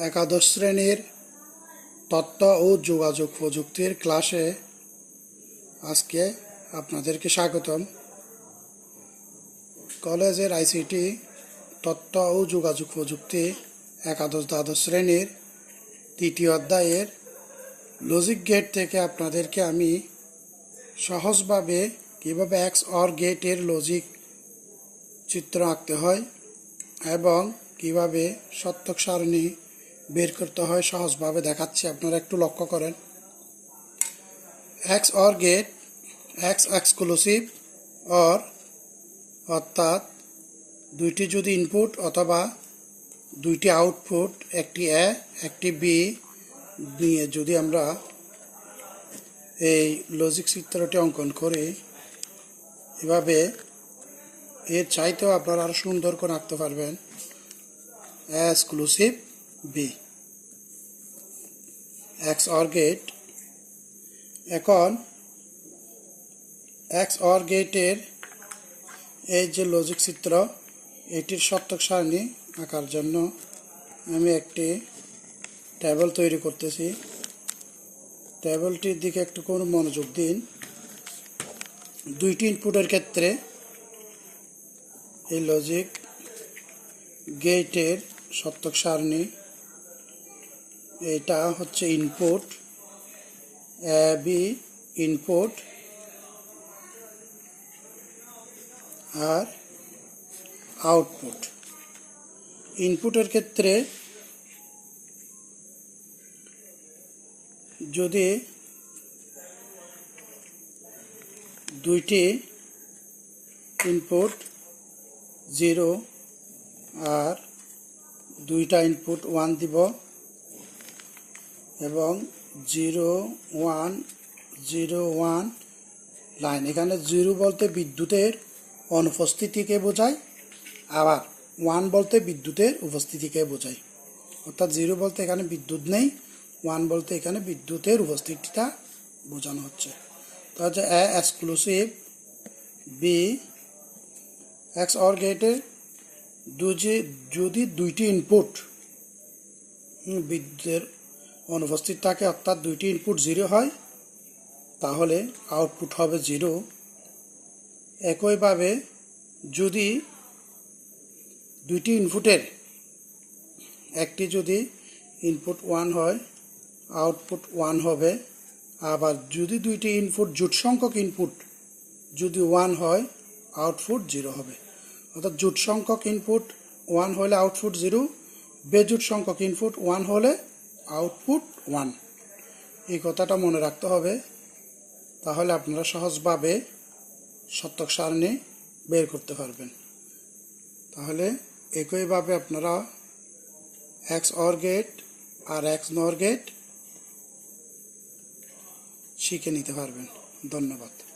একাদশ শ্রেণির তত্ত্ব ও যোগাযোগ প্রযুক্তির ক্লাসে আজকে আপনাদেরকে স্বাগতম। কলেজের আইসিটি তত্ত্ব ও যোগাযোগ প্রযুক্তি একাদশ দ্বাদশ শ্রেণির তৃতীয় অধ্যায়ের লজিক গেট থেকে আপনাদেরকে আমি সহজভাবে কীভাবে এক্স অর গেটের লজিক চিত্র আঁকতে হয় এবং কীভাবে সত্যক সারণী বের করতে হয়, সহজভাবে দেখাচ্ছি, আপনারা একটু লক্ষ্য করেন। X or gate X exclusive or অর্থাৎ দুইটি যদি ইনপুট অথবা দুইটি আউটপুট একটি এ একটি বি নিয়ে যদি আমরা এই লজিক চিত্রটি অঙ্কন করি, এভাবে এর চাইতেও আপনারা আরও সুন্দর করে আঁকতে পারবেন। Exclusive B X or gate. এখন এক্স অর গেটের এই যে লজিক চিত্র, এটির সত্যক সারণী আঁকার জন্য আমি একটি টেবল তৈরি করতেছি। টেবলটির দিকে একটু কোনো মনোযোগ দিন। দুইটি ইনপুটের ক্ষেত্রে এই লজিক গেটের সত্যক সারণী এটা হচ্ছে ইনপুট বি ইনপুট আর আউটপুট ইনপুটের ক্ষেত্রে যদি দুইটি ইনপুট জিরো আর দুইটা ইনপুট ওয়ান দিব এবং zero one zero one line. এখানে জিরো বলতে বিদ্যুতের অনুপস্থিতিকে বোঝায়, আবার ওয়ান বলতে বিদ্যুতের উপস্থিতিকে বোঝায়। অর্থাৎ জিরো বলতে এখানে বিদ্যুৎ নেই, ওয়ান বলতে এখানে বিদ্যুতের উপস্থিতিটা বোঝানো হচ্ছে। তো হচ্ছে A exclusive B X or গেটে দুজি যদি দুইটি ইনপুট বিদ্যুতের অনুপস্থিত থাকে অর্থাৎ দুইটি ইনপুট জিরো হয়, তাহলে আউটপুট হবে জিরো একইভাবে যদি দুইটি ইনপুটের একটি যদি ইনপুট ওয়ান হয় আউটপুট ওয়ান হবে। আবার যদি দুইটি ইনপুট জোট সংখ্যক ইনপুট যদি ওয়ান হয় আউটপুট জিরো হবে। অর্থাৎ জোট সংখ্যক ইনপুট ওয়ান হলে আউটপুট জিরো বেজোট সংখ্যক ইনপুট ওয়ান হলে আউটপুট ওয়ান। এই কথাটা মনে রাখতে হবে। তাহলে আপনারা সহজভাবে সত্যক সারণী বের করতে পারবেন। তাহলে একইভাবে আপনারা এক্স অর গেট আর এক্স নর গেট শিখে নিতে পারবেন। ধন্যবাদ।